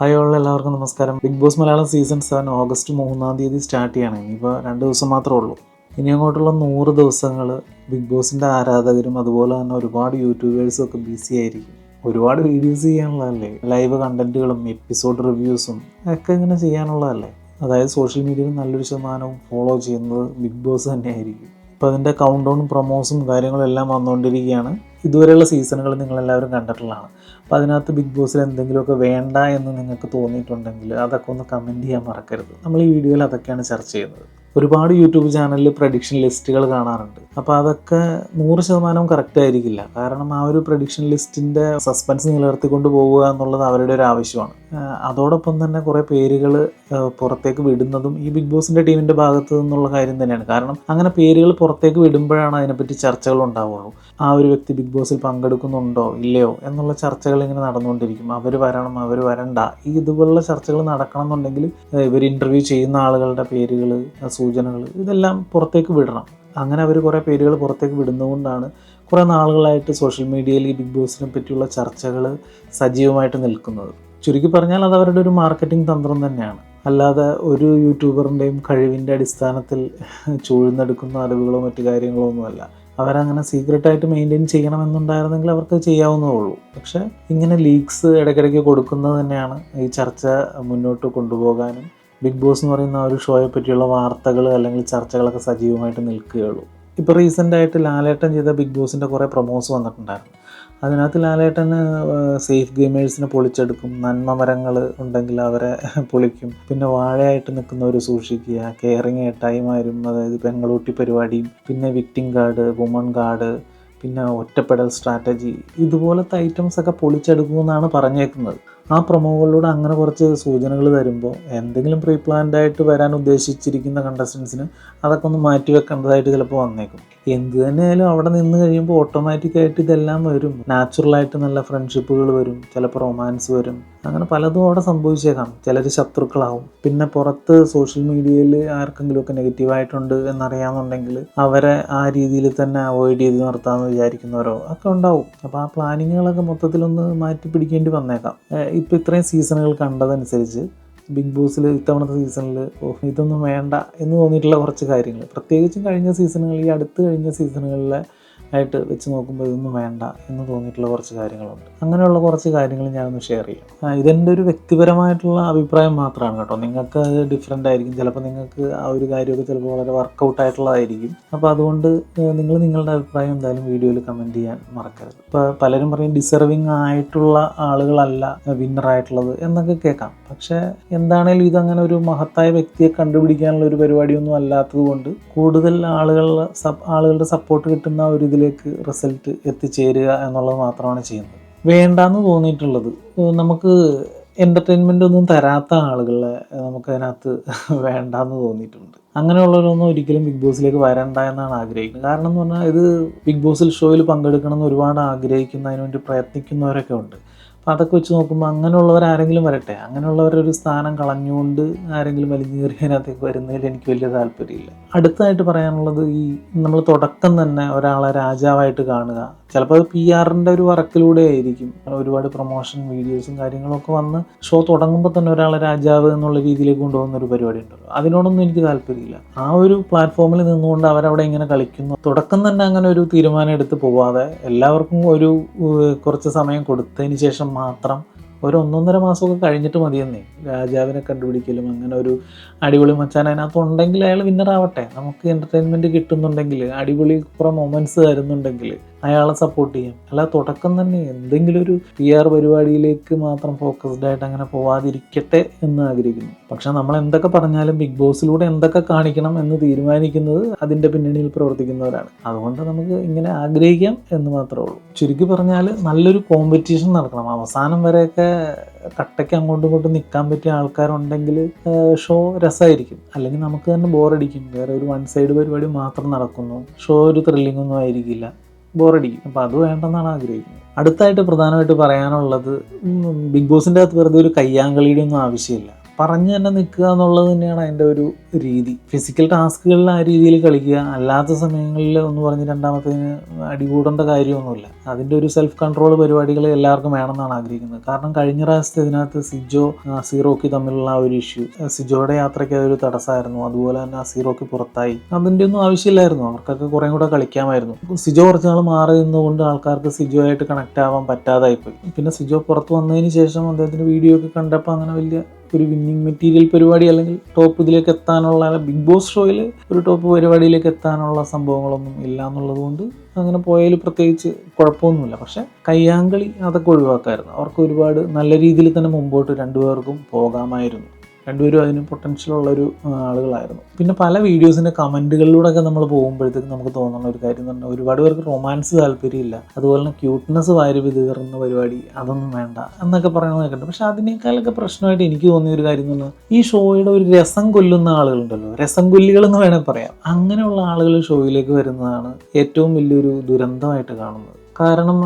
Hi all എല്ലാവർക്കും നമസ്കാരം. Bigg Boss Malayalam season seven August മൂന്നാം തീയതി സ്റ്റാർട്ട് ചെയ്യണം. ഇനിയിപ്പോൾ രണ്ട് ദിവസം മാത്രമേ ഉള്ളൂ. ഇനി അങ്ങോട്ടുള്ള നൂറ് ദിവസങ്ങൾ ബിഗ് ബോസിന്റെ ആരാധകരും അതുപോലെ തന്നെ ഒരുപാട് യൂട്യൂബേഴ്സും ഒക്കെ ബിസി ആയിരിക്കും. ഒരുപാട് വീഡിയോസ് ചെയ്യാനുള്ളതല്ലേ? ലൈവ് കണ്ടന്റുകളും എപ്പിസോഡ് റിവ്യൂസും ഒക്കെ ഇങ്ങനെ ചെയ്യാനുള്ളതല്ലേ? അതായത് സോഷ്യൽ മീഡിയയിൽ നല്ലൊരു ശതമാനവും ഫോളോ ചെയ്യുന്നത് ബിഗ് ബോസ് തന്നെയായിരിക്കും. അപ്പോൾ അതിന്റെ കൗണ്ട് ഡൗൺ പ്രൊമോസും കാര്യങ്ങളും എല്ലാം വന്നുകൊണ്ടിരിക്കുകയാണ് ഇതുവരെയുള്ള സീസണുകൾ നിങ്ങളെല്ലാവരും കണ്ടിട്ടുള്ളതാണ്. അപ്പോൾ അതിനകത്ത് ബിഗ് ബോസിൽ എന്തെങ്കിലുമൊക്കെ വേണ്ട എന്ന് നിങ്ങൾക്ക് തോന്നിയിട്ടുണ്ടെങ്കിൽ അതൊക്കെ ഒന്ന് കമന്റ് ചെയ്യാൻ മറക്കരുത്. നമ്മൾ ഈ വീഡിയോയിൽ അതൊക്കെയാണ് ചർച്ച ചെയ്യുന്നത്. ഒരുപാട് യൂട്യൂബ് ചാനലിൽ പ്രഡിക്ഷൻ ലിസ്റ്റുകൾ കാണാറുണ്ട്. അപ്പോൾ അതൊക്കെ നൂറ് ശതമാനം കറക്റ്റ് ആയിരിക്കില്ല. കാരണം ആ ഒരു പ്രഡിക്ഷൻ ലിസ്റ്റിന്റെ സസ്പെൻസ് നിലനിർത്തിക്കൊണ്ട് പോവുക എന്നുള്ളത് അവരുടെ ഒരു ആവശ്യമാണ്. അതോടൊപ്പം തന്നെ കുറേ പേരുകൾ പുറത്തേക്ക് വിടുന്നതും ഈ ബിഗ് ബോസിന്റെ ടീമിന്റെ ഭാഗത്ത് നിന്നുള്ള കാര്യം തന്നെയാണ്. കാരണം അങ്ങനെ പേരുകൾ പുറത്തേക്ക് വിടുമ്പോഴാണ് അതിനെപ്പറ്റി ചർച്ചകൾ ഉണ്ടാവുള്ളൂ. ആ ഒരു വ്യക്തി ബിഗ് ബോസിൽ പങ്കെടുക്കുന്നുണ്ടോ ഇല്ലയോ എന്നുള്ള ചർച്ചകൾ ഇങ്ങനെ നടന്നുകൊണ്ടിരിക്കും. അവർ വരണം അവർ വരണ്ട. ഈ ഇതുപോലുള്ള ചർച്ചകൾ നടക്കണം എന്നുണ്ടെങ്കിൽ ഇവർ ഇന്റർവ്യൂ ചെയ്യുന്ന ആളുകളുടെ പേരുകൾ സൂചനകൾ ഇതെല്ലാം പുറത്തേക്ക് വിടണം. അങ്ങനെ അവർ കുറേ പേരുകൾ പുറത്തേക്ക് വിടുന്നതുകൊണ്ടാണ് കുറേ നാളുകളായിട്ട് സോഷ്യൽ മീഡിയയിൽ ഈ ബിഗ് ബോസിനെ പറ്റിയുള്ള ചർച്ചകൾ സജീവമായിട്ട് നിൽക്കുന്നത്. ചുരുക്കി പറഞ്ഞാൽ അത് അവരുടെ ഒരു മാർക്കറ്റിംഗ് തന്ത്രം തന്നെയാണ്. അല്ലാതെ ഒരു യൂട്യൂബറിന്റെയും കഴിവിന്റെ അടിസ്ഥാനത്തിൽ ചൂഴ്ന്നെടുക്കുന്ന അറിവുകളോ മറ്റു കാര്യങ്ങളോ ഒന്നുമല്ല. അവരങ്ങനെ സീക്രട്ടായിട്ട് മെയിന്റെയിൻ ചെയ്യണമെന്നുണ്ടായിരുന്നെങ്കിൽ അവർക്ക് ചെയ്യാവുന്നതേ ഉള്ളൂ. പക്ഷേ ഇങ്ങനെ ലീക്സ് ഇടയ്ക്കിടയ്ക്ക് കൊടുക്കുന്നത് തന്നെയാണ് ഈ ചർച്ച മുന്നോട്ട് കൊണ്ടുപോകാനും ബിഗ് ബോസ് എന്ന് പറയുന്ന ഒരു ഷോയെ പറ്റിയുള്ള വാർത്തകൾ അല്ലെങ്കിൽ ചർച്ചകളൊക്കെ സജീവമായിട്ട് നിൽക്കുകയുള്ളൂ. ഇപ്പോൾ റീസെന്റായിട്ട് ലാലേട്ടൻ ചെയ്ത ബിഗ് ബോസിന്റെ കുറേ പ്രൊമോസ് വന്നിട്ടുണ്ടായിരുന്നു. അതിനകത്ത് ലാലേട്ടന് സേഫ് ഗെയിമേഴ്സിനെ പൊളിച്ചെടുക്കും നന്മ മരങ്ങൾ ഉണ്ടെങ്കിൽ അവരെ പൊളിക്കും. പിന്നെ വാഴയായിട്ട് നിൽക്കുന്നവർ സൂക്ഷിക്കുക കെയറിങ് ഏട്ടായിമാരും അതായത് പെങ്ങളൂട്ടി പരിപാടിയും പിന്നെ വിക്ടിം കാർഡ് വുമൺ കാർഡ് പിന്നെ ഒറ്റപ്പെടൽ സ്ട്രാറ്റജി ഇതുപോലത്തെ ഐറ്റംസ് ഒക്കെ പൊളിച്ചെടുക്കുമെന്നാണ് പറഞ്ഞേക്കുന്നത്. ആ പ്രൊമോകളിലൂടെ അങ്ങനെ കുറച്ച് സൂചനകൾ തരുമ്പോൾ എന്തെങ്കിലും പ്രീ പ്ലാൻഡ് ആയിട്ട് വരാൻ ഉദ്ദേശിച്ചിരിക്കുന്ന കണ്ടസ്റ്റൻസിന് അതൊക്കെ ഒന്ന് മാറ്റി വെക്കേണ്ടതായിട്ട് ചിലപ്പോൾ വന്നേക്കും. എന്ത് തന്നെയായാലും അവിടെ നിന്ന് കഴിയുമ്പോൾ ഓട്ടോമാറ്റിക്കായിട്ട് ഇതെല്ലാം വരും. നാച്ചുറലായിട്ട് നല്ല ഫ്രണ്ട്ഷിപ്പുകൾ വരും. ചിലപ്പോൾ റൊമാൻസ് വരും. അങ്ങനെ പലതും അവിടെ സംഭവിച്ചേക്കാം ചിലർ ശത്രുക്കളാവും. പിന്നെ പുറത്ത് സോഷ്യൽ മീഡിയയിൽ ആർക്കെങ്കിലുമൊക്കെ നെഗറ്റീവായിട്ടുണ്ട് എന്നറിയാമെന്നുണ്ടെങ്കിൽ അവരെ ആ രീതിയിൽ തന്നെ അവോയ്ഡ് ചെയ്ത് നിർത്താമെന്ന് വിചാരിക്കുന്നവരോ ഒക്കെ ഉണ്ടാവും. അപ്പോൾ ആ പ്ലാനിങ്ങുകളൊക്കെ മൊത്തത്തിലൊന്ന് മാറ്റി പിടിക്കേണ്ടി വന്നേക്കാം ഇപ്പോൾ ഇത്രയും സീസണുകൾ കണ്ടതനുസരിച്ച് ബിഗ് ബോസിൽ ഇത്തവണത്തെ സീസണിൽ ഇതൊന്നും വേണ്ട എന്ന് തോന്നിയിട്ടുള്ള കുറച്ച് കാര്യങ്ങൾ. പ്രത്യേകിച്ചും കഴിഞ്ഞ സീസണുകളിൽ ഈ അടുത്ത് കഴിഞ്ഞ സീസണുകളിലെ ആയിട്ട് വെച്ച് നോക്കുമ്പോൾ ഇതൊന്നും വേണ്ട എന്ന് തോന്നിയിട്ടുള്ള കുറച്ച് കാര്യങ്ങളുണ്ട്. അങ്ങനെയുള്ള കുറച്ച് കാര്യങ്ങൾ ഞാനൊന്ന് ഷെയർ ചെയ്യാം. ഇതെന്റെ ഒരു വ്യക്തിപരമായിട്ടുള്ള അഭിപ്രായം മാത്രമാണ് കേട്ടോ. നിങ്ങൾക്ക് അത് ഡിഫറെന്റ് ആയിരിക്കും. ചിലപ്പോൾ നിങ്ങൾക്ക് ആ ഒരു കാര്യമൊക്കെ ചിലപ്പോൾ വളരെ വർക്കൗട്ട് ആയിട്ടുള്ളതായിരിക്കും. അപ്പോൾ അതുകൊണ്ട് നിങ്ങൾ നിങ്ങളുടെ അഭിപ്രായം എന്തായാലും വീഡിയോയിൽ കമന്റ് ചെയ്യാൻ മറക്കരുത്. ഇപ്പോൾ പലരും പറയും ഡിസർവിങ് ആയിട്ടുള്ള ആളുകളല്ല വിന്നറായിട്ടുള്ളത് എന്നൊക്കെ കേൾക്കാം. പക്ഷേ എന്താണേലും ഇതങ്ങനെ ഒരു മഹത്തായ വ്യക്തിയെ കണ്ടുപിടിക്കാനുള്ള ഒരു പരിപാടിയൊന്നും അല്ലാത്തത് കൊണ്ട് കൂടുതൽ ആളുകളുടെ ആളുകളുടെ സപ്പോർട്ട് കിട്ടുന്ന ഒരു ഇതിലേക്ക് റിസൾട്ട് എത്തിച്ചേരുക എന്നുള്ളത് മാത്രമാണ് ചെയ്യുന്നത്. വേണ്ടാന്ന് തോന്നിയിട്ടുള്ളത്. നമുക്ക് എന്റർടൈൻമെന്റ് ഒന്നും തരാത്ത ആളുകളെ നമുക്ക് അതിനകത്ത് വേണ്ടാന്ന് തോന്നിയിട്ടുണ്ട്. അങ്ങനെയുള്ളവരൊന്നും ഒരിക്കലും ബിഗ് ബോസിലേക്ക് വരണ്ട എന്നാണ് ആഗ്രഹിക്കുന്നത്. കാരണം എന്ന് പറഞ്ഞാൽ ഇത് ബിഗ് ബോസിൽ ഷോയിൽ പങ്കെടുക്കണം എന്ന് ഒരുപാട് ആഗ്രഹിക്കുന്നതിന് അതിനുവേണ്ടി പ്രയത്നിക്കുന്നവരൊക്കെ ഉണ്ട്. അതൊക്കെ വെച്ച് നോക്കുമ്പോൾ അങ്ങനെയുള്ളവർ ആരെങ്കിലും വരട്ടെ? അങ്ങനെയുള്ളവരൊരു സ്ഥാനം കളഞ്ഞുകൊണ്ട് ആരെങ്കിലും വലിഞ്ഞേറിയതിനകത്തേക്ക് വരുന്നതിൽ എനിക്ക് വലിയ താല്പര്യമില്ല. അടുത്തായിട്ട് പറയാനുള്ളത് ഈ നമ്മൾ തുടക്കം തന്നെ ഒരാളെ രാജാവായിട്ട് കാണുക. ചിലപ്പോൾ അത് പി ആറിന്റെ ഒരു വർക്കിലൂടെ ആയിരിക്കും. ഒരുപാട് പ്രൊമോഷൻ വീഡിയോസും കാര്യങ്ങളൊക്കെ വന്ന് ഷോ തുടങ്ങുമ്പോൾ തന്നെ ഒരാളെ രാജാവ് എന്നുള്ള രീതിയിലേക്ക് കൊണ്ടുപോകുന്ന ഒരു പരിപാടി ഉണ്ടല്ലോ. അതിനോടൊന്നും എനിക്ക് താല്പര്യമില്ല. ആ ഒരു പ്ലാറ്റ്ഫോമിൽ നിന്നുകൊണ്ട് അവരവിടെ ഇങ്ങനെ കളിക്കുന്നു. തുടക്കം തന്നെ അങ്ങനെ ഒരു തീരുമാനം എടുത്ത് പോവാതെ എല്ലാവർക്കും ഒരു കുറച്ച് സമയം കൊടുത്തതിന് ശേഷം മാത്രം ഒരു ഒന്നൊന്നര മാസമൊക്കെ കഴിഞ്ഞിട്ട് മതിയെന്നേ. രാജാവിനെ കണ്ടുപിടിക്കലും അങ്ങനെ ഒരു അടിപൊളി മച്ചാൻ അതിനകത്ത് ഉണ്ടെങ്കിൽ അയാൾ വിന്നർ ആവട്ടെ. നമുക്ക് എന്റർടൈൻമെന്റ് കിട്ടുന്നുണ്ടെങ്കിൽ അടിപൊളി കുറേ മൊമെന്റ്സ് തരുന്നുണ്ടെങ്കിൽ അയാളെ സപ്പോർട്ട് ചെയ്യാം. അല്ല തുടക്കം തന്നെ എന്തെങ്കിലും ഒരു പി ആർ പരിപാടിയിലേക്ക് മാത്രം ഫോക്കസ്ഡ് ആയിട്ട് അങ്ങനെ പോവാതിരിക്കട്ടെ എന്ന് ആഗ്രഹിക്കുന്നു. പക്ഷെ നമ്മൾ എന്തൊക്കെ പറഞ്ഞാലും ബിഗ് ബോസിലൂടെ എന്തൊക്കെ കാണിക്കണം എന്ന് തീരുമാനിക്കുന്നത് അതിന്റെ പിന്നണിയിൽ പ്രവർത്തിക്കുന്നവരാണ്. അതുകൊണ്ട് നമുക്ക് ഇങ്ങനെ ആഗ്രഹിക്കാം എന്ന് മാത്രമേ ഉള്ളൂ. ചുരുക്കി പറഞ്ഞാൽ നല്ലൊരു കോമ്പറ്റീഷൻ നടക്കണം. അവസാനം വരെയൊക്കെ കട്ടയ്ക്ക് അങ്ങോട്ടും ഇങ്ങോട്ടും നിൽക്കാൻ പറ്റിയ ആൾക്കാരുണ്ടെങ്കിൽ ഷോ രസമായിരിക്കും. അല്ലെങ്കിൽ നമുക്ക് തന്നെ ബോറടിക്കും വേറെ ഒരു വൺ സൈഡ് പരിപാടി മാത്രം നടക്കുന്നു. ഷോ ഒരു ത്രില്ലിംഗ് ഒന്നും ആയിരിക്കില്ല. ബോറടിക്കും. അപ്പോൾ അത് വേണ്ടെന്നാണ് ആഗ്രഹിക്കുന്നത്. അടുത്തായിട്ട് പ്രധാനമായിട്ട് പറയാനുള്ളത് ബിഗ് ബോസിന്റെ അകത്ത് വെറുതെ ഒരു കയ്യാങ്കളിയുടെ ഒന്നും ആവശ്യമില്ല. പറഞ്ഞു തന്നെ നിൽക്കുക എന്നുള്ളത് തന്നെയാണ് അതിന്റെ ഒരു രീതി. ഫിസിക്കൽ ടാസ്കുകളിൽ ആ രീതിയിൽ കളിക്കുക. അല്ലാത്ത സമയങ്ങളിൽ ഒന്ന് പറഞ്ഞ് രണ്ടാമത്തേന് അടികൂടേണ്ട കാര്യമൊന്നുമില്ല. അതിന്റെ ഒരു സെൽഫ് കൺട്രോൾ പരിപാടികൾ എല്ലാവർക്കും വേണമെന്നാണ് ആഗ്രഹിക്കുന്നത്. കാരണം കഴിഞ്ഞ പ്രാവശ്യത്തെ ഇതിനകത്ത് സിജോ സീറോക്ക് തമ്മിലുള്ള ആ ഒരു ഇഷ്യൂ സിജോയുടെ യാത്രയ്ക്ക് അതൊരു തടസ്സമായിരുന്നു. അതുപോലെ തന്നെ ആ സീറോക്ക് പുറത്തായി. അതിന്റെ ഒന്നും ആവശ്യമില്ലായിരുന്നു. അവർക്കൊക്കെ കുറേ കൂടെ കളിക്കാമായിരുന്നു. സിജോ കുറച്ച് നാൾ മാറി നിന്നുകൊണ്ട് ആൾക്കാർക്ക് സിജോ ആയിട്ട് കണക്ട് ആവാൻ പറ്റാതായിപ്പോയി. പിന്നെ സിജോ പുറത്ത് വന്നതിന് ശേഷം അദ്ദേഹത്തിന്റെ വീഡിയോ ഒക്കെ കണ്ടപ്പോൾ അങ്ങനെ വലിയ ഒരു വിന്നിങ് മെറ്റീരിയൽ പരിപാടി അല്ലെങ്കിൽ ടോപ്പ് ഇതിലേക്ക് എത്താനുള്ള ബിഗ് ബോസ് ഷോയിൽ ഒരു ടോപ്പ് പരിപാടിയിലേക്ക് എത്താനുള്ള സംഭവങ്ങളൊന്നും ഇല്ല എന്നുള്ളത് കൊണ്ട് അങ്ങനെ പോയാൽ പ്രത്യേകിച്ച് കുഴപ്പമൊന്നുമില്ല. പക്ഷേ കയ്യാങ്കളി അതൊക്കെ ഒഴിവാക്കായിരുന്നു. അവർക്ക് ഒരുപാട് നല്ല രീതിയിൽ തന്നെ മുമ്പോട്ട് രണ്ടുപേർക്കും പോകാമായിരുന്നു. രണ്ടുപേരും അതിന് ആ, ആളുകളായിരുന്നു. പിന്നെ പല വീഡിയോസിന്റെ കമന്റുകളിലൂടെയൊക്കെ നമ്മൾ പോകുമ്പോഴത്തേക്ക് നമുക്ക് തോന്നുന്ന ഒരു കാര്യം പറഞ്ഞാൽ ഒരുപാട് പേർക്ക് റൊമാൻസ് താല്പര്യമില്ല. അതുപോലെ തന്നെ ക്യൂട്ട്നെസ് വാരി വിതറുന്ന പരിപാടി അതൊന്നും വേണ്ട എന്നൊക്കെ പറയുന്നത് കേട്ടു പക്ഷെ അതിനേക്കാളൊക്കെ പ്രശ്നമായിട്ട് എനിക്ക് തോന്നിയ ഒരു കാര്യം എന്ന് ഈ ഷോയുടെ ഒരു രസം കൊല്ലുന്ന ആളുകളുണ്ടല്ലോ. രസം കൊല്ലികൾ എന്ന് വേണമെങ്കിൽ പറയാം. അങ്ങനെയുള്ള ആളുകൾ ഷോയിലേക്ക് വരുന്നതാണ് ഏറ്റവും വലിയൊരു ദുരന്തമായിട്ട് കാണുന്നത്. കാരണം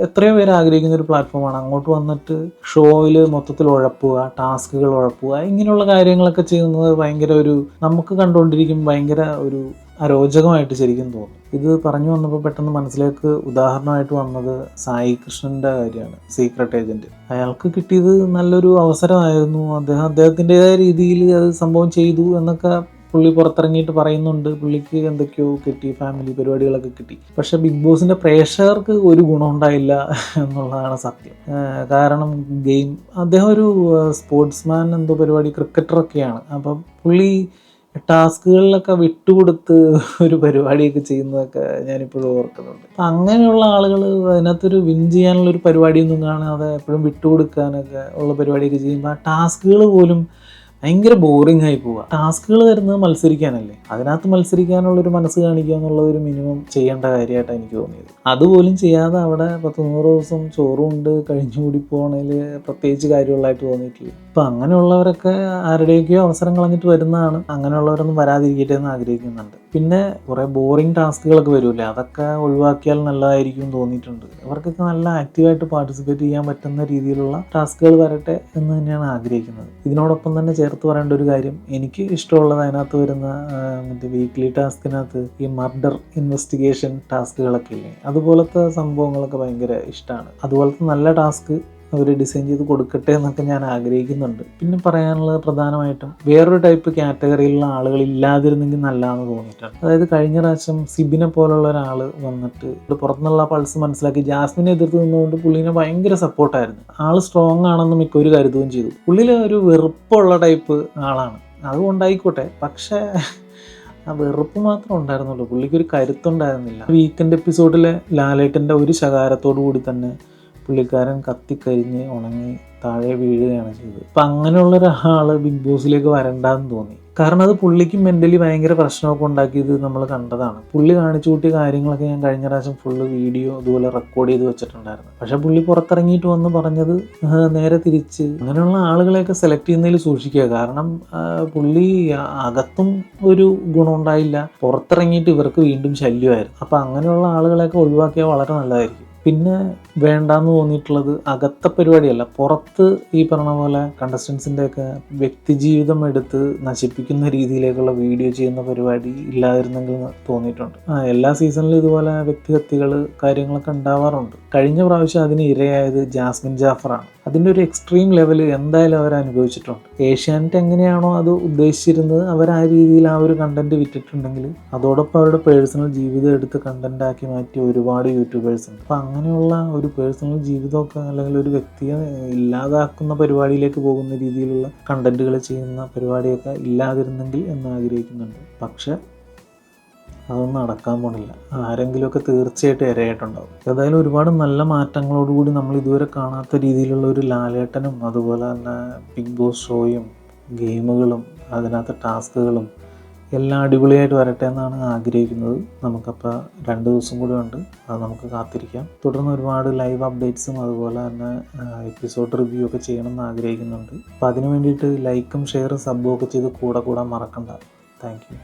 എത്രയോ പേര് ആഗ്രഹിക്കുന്ന ഒരു പ്ലാറ്റ്ഫോമാണ്. അങ്ങോട്ട് വന്നിട്ട് ഷോയിൽ മൊത്തത്തിൽ ഉഴപ്പുക ടാസ്കുകൾ ഉഴപ്പുക ഇങ്ങനെയുള്ള കാര്യങ്ങളൊക്കെ ചെയ്യുന്നത് ഭയങ്കര ഒരു നമുക്ക് കണ്ടുകൊണ്ടിരിക്കും ഭയങ്കര ഒരു അരോചകമായിട്ട് ശരിക്കും തോന്നും. ഇത് പറഞ്ഞു വന്നപ്പോൾ പെട്ടെന്ന് മനസ്സിലേക്ക് ഉദാഹരണമായിട്ട് വന്നത് സായി കൃഷ്ണന്റെ കാര്യമാണ് സീക്രട്ട് ഏജന്റ് അയാൾക്ക് കിട്ടിയത് നല്ലൊരു അവസരമായിരുന്നു. അദ്ദേഹം അദ്ദേഹത്തിന്റെതായ രീതിയിൽ അത് സംഭവം ചെയ്തു എന്നൊക്കെ പുള്ളി പുറത്തിറങ്ങിയിട്ട് പറയുന്നുണ്ട് പുള്ളിക്ക് എന്തൊക്കെയോ കിട്ടി ഫാമിലി പരിപാടികളൊക്കെ കിട്ടി. പക്ഷെ ബിഗ് ബോസിന്റെ പ്രേക്ഷകർക്ക് ഒരു ഗുണമുണ്ടായില്ല എന്നുള്ളതാണ് സത്യം. കാരണം ഗെയിം അദ്ദേഹം ഒരു സ്പോർട്സ്മാൻ എന്തോ പരിപാടി ക്രിക്കറ്ററൊക്കെയാണ്. അപ്പം പുള്ളി ടാസ്കുകളിലൊക്കെ വിട്ടുകൊടുത്ത് ഒരു പരിപാടിയൊക്കെ ചെയ്യുന്നതൊക്കെ ഞാനിപ്പോഴും ഓർക്കുന്നുണ്ട്. അപ്പം അങ്ങനെയുള്ള ആളുകൾ അതിനകത്തൊരു വിൻ ചെയ്യാനുള്ള ഒരു പരിപാടിയൊന്നും കാണാതെ എപ്പോഴും വിട്ടുകൊടുക്കാനൊക്കെ ഉള്ള പരിപാടിയൊക്കെ ചെയ്യുമ്പോൾ ആ ടാസ്കുകൾ പോലും ഭയങ്കര ബോറിംഗ് ആയി പോവുക ടാസ്കുകൾ തരുന്നത് മത്സരിക്കാനല്ലേ? അതിനകത്ത് മത്സരിക്കാനുള്ള ഒരു മനസ്സ് കാണിക്കുക എന്നുള്ളത് ഒരു മിനിമം ചെയ്യേണ്ട കാര്യമായിട്ടാണ് എനിക്ക് തോന്നിയത്. അതുപോലും ചെയ്യാതെ അവിടെ പത്ത് നൂറ് ദിവസം ചോറുണ്ട് കഴിഞ്ഞുകൂടി പോകണേൽ പ്രത്യേകിച്ച് കാര്യമുള്ളതായിട്ട് തോന്നിയിട്ടില്ല. ഇപ്പം അങ്ങനെയുള്ളവരൊക്കെ ആരുടെയൊക്കെയോ അവസരം കളഞ്ഞിട്ട് വരുന്നതാണ്. അങ്ങനെയുള്ളവരൊന്നും വരാതിരിക്കട്ടെ എന്ന് ആഗ്രഹിക്കുന്നുണ്ട്. പിന്നെ കുറേ ബോറിങ് ടാസ്കുകളൊക്കെ വരുമല്ലേ അതൊക്കെ ഒഴിവാക്കിയാൽ നല്ലതായിരിക്കും തോന്നിയിട്ടുണ്ട്. അവർക്കൊക്കെ നല്ല ആക്റ്റീവായിട്ട് പാർട്ടിസിപ്പേറ്റ് ചെയ്യാൻ പറ്റുന്ന രീതിയിലുള്ള ടാസ്കുകൾ വരട്ടെ എന്ന് തന്നെയാണ് ആഗ്രഹിക്കുന്നത്. ഇതിനോടൊപ്പം തന്നെ ചേർത്ത് പറയേണ്ട ഒരു കാര്യം എനിക്ക് ഇഷ്ടമുള്ളത് അതിനകത്ത് വരുന്ന മറ്റേ വീക്ക്ലി ടാസ്കിനകത്ത് ഈ മർഡർ ഇൻവെസ്റ്റിഗേഷൻ ടാസ്കുകളൊക്കെ ഇല്ലേ? അതുപോലത്തെ സംഭവങ്ങളൊക്കെ ഭയങ്കര ഇഷ്ടമാണ് അതുപോലത്തെ നല്ല ടാസ്ക് അവർ ഡിസൈൻ ചെയ്ത് കൊടുക്കട്ടെ എന്നൊക്കെ ഞാൻ ആഗ്രഹിക്കുന്നുണ്ട്. പിന്നെ പറയാനുള്ളത് പ്രധാനമായിട്ടും വേറൊരു ടൈപ്പ് കാറ്റഗറിയിലുള്ള ആളുകൾ ഇല്ലാതിരുന്നെങ്കിൽ നല്ലതാണെന്ന് തോന്നിയിട്ടുണ്ട് അതായത് കഴിഞ്ഞ പ്രാവശ്യം സിബിനെ പോലുള്ള ഒരാൾ വന്നിട്ട് പുറത്തുനിന്നുള്ള പൾസ് മനസ്സിലാക്കി ജാസ്മിനെ എതിർത്ത് നിന്നുകൊണ്ട് പുള്ളിനെ ഭയങ്കര സപ്പോർട്ടായിരുന്നു ആൾ സ്ട്രോങ് ആണെന്ന് മിക്കവരും കരുതുകയും ചെയ്തു. പുള്ളിയിൽ ഒരു വെറുപ്പുള്ള ടൈപ്പ് ആളാണ്. അതുകൊണ്ടായിക്കോട്ടെ പക്ഷേ ആ വെറുപ്പ് മാത്രം ഉണ്ടായിരുന്നുള്ളൂ. പുള്ളിക്ക് ഒരു കരുത്തുണ്ടായിരുന്നില്ല വീക്കെൻഡ് എപ്പിസോഡിലെ ലാലേട്ടന്റെ ഒരു ശകാരത്തോടു കൂടി തന്നെ പുള്ളിക്കാരൻ കത്തിക്കരിഞ്ഞ് ഉണങ്ങി താഴെ വീഴുകയാണ് ചെയ്തത്. അപ്പം അങ്ങനെയുള്ള ഒരാൾ ബിഗ് ബോസിലേക്ക് വരണ്ടെന്ന് തോന്നി. കാരണം അത് പുള്ളിക്ക് മെന്റലി ഭയങ്കര പ്രശ്നമൊക്കെ ഉണ്ടാക്കിയത് നമ്മൾ കണ്ടതാണ്. പുള്ളി കാണിച്ചു കൂട്ടിയ കാര്യങ്ങളൊക്കെ ഞാൻ കഴിഞ്ഞ പ്രാവശ്യം ഫുള്ള് വീഡിയോ അതുപോലെ റെക്കോർഡ് ചെയ്ത് വെച്ചിട്ടുണ്ടായിരുന്നു. പക്ഷെ പുള്ളി പുറത്തിറങ്ങിയിട്ട് വന്ന് പറഞ്ഞത് നേരെ തിരിച്ച്. അങ്ങനെയുള്ള ആളുകളെയൊക്കെ സെലക്ട് ചെയ്യുന്നതിൽ സൂക്ഷിക്കുക. കാരണം പുള്ളി അകത്തും ഒരു ഗുണമുണ്ടായില്ല പുറത്തിറങ്ങിയിട്ട് ഇവർക്ക് വീണ്ടും ശല്യമായിരുന്നു. അപ്പം അങ്ങനെയുള്ള ആളുകളെയൊക്കെ ഒഴിവാക്കിയാൽ വളരെ നല്ലതായിരിക്കും. പിന്നെ വേണ്ടാന്ന് തോന്നിയിട്ടുള്ളത് അകത്തെ പരിപാടിയല്ല. പുറത്ത് ഈ പറഞ്ഞ പോലെ കണ്ടസ്റ്റൻസിന്റെയൊക്കെ വ്യക്തിജീവിതം എടുത്ത് നശിപ്പിക്കുന്ന രീതിയിലേക്കുള്ള വീഡിയോ ചെയ്യുന്ന പരിപാടി ഇല്ലാതിരുന്നെങ്കിൽ തോന്നിയിട്ടുണ്ട്. എല്ലാ സീസണിലും ഇതുപോലെ വ്യക്തിഹത്യകൾ കാര്യങ്ങളൊക്കെ ഉണ്ടാവാറുണ്ട്. കഴിഞ്ഞ പ്രാവശ്യം അതിന് ഇരയായത് ജാസ്മിൻ ജാഫറാണ്. അതിന്റെ ഒരു എക്സ്ട്രീം ലെവൽ എന്തായാലും അവർ അനുഭവിച്ചിട്ടുണ്ട്. ഏഷ്യാനെറ്റ് എങ്ങനെയാണോ അത് ഉദ്ദേശിച്ചിരുന്നത് അവർ ആ രീതിയിൽ ആ ഒരു കണ്ടന്റ് വിറ്റിട്ടുണ്ടെങ്കിൽ അതോടൊപ്പം അവരുടെ പേഴ്സണൽ ജീവിതം എടുത്ത് കണ്ടന്റ് ആക്കി മാറ്റിയ ഒരുപാട് യൂട്യൂബേഴ്സ് ഉണ്ട്. അപ്പം അങ്ങനെയുള്ള ഒരു പേഴ്സണൽ ജീവിതമൊക്കെ അല്ലെങ്കിൽ ഒരു വ്യക്തിയെ ഇല്ലാതാക്കുന്ന പരിപാടിയിലേക്ക് പോകുന്ന രീതിയിലുള്ള കണ്ടന്റുകൾ ചെയ്യുന്ന പരിപാടിയൊക്കെ ഇല്ലാതിരുന്നെങ്കിൽ എന്ന് ആഗ്രഹിക്കുന്നുണ്ട്. പക്ഷെ അതൊന്നും നടക്കാൻ പോണില്ല. ആരെങ്കിലുമൊക്കെ തീർച്ചയായിട്ടും ഇരയായിട്ടുണ്ടാവും. ഏതായാലും ഒരുപാട് നല്ല മാറ്റങ്ങളോടുകൂടി നമ്മൾ ഇതുവരെ കാണാത്ത രീതിയിലുള്ള ഒരു ലാലേട്ടനും അതുപോലെ തന്നെ ബിഗ് ബോസ് ഷോയും ഗെയിമുകളും അതിനകത്ത് ടാസ്കുകളും എല്ലാം അടിപൊളിയായിട്ട് വരട്ടെ എന്നാണ് ആഗ്രഹിക്കുന്നത്. നമുക്കപ്പോൾ രണ്ട് ദിവസം കൂടി ഉണ്ട്. അത് നമുക്ക് കാത്തിരിക്കാം. തുടർന്ന് ഒരുപാട് ലൈവ് അപ്ഡേറ്റ്സും അതുപോലെ തന്നെ എപ്പിസോഡ് റിവ്യൂ ഒക്കെ ചെയ്യണം എന്ന് ആഗ്രഹിക്കുന്നുണ്ട്. അപ്പോൾ അതിനു വേണ്ടിയിട്ട് ലൈക്കും ഷെയറും സബ്ബും ഒക്കെ ചെയ്ത് കൂടെ കൂടാൻ മറക്കണ്ട. താങ്ക്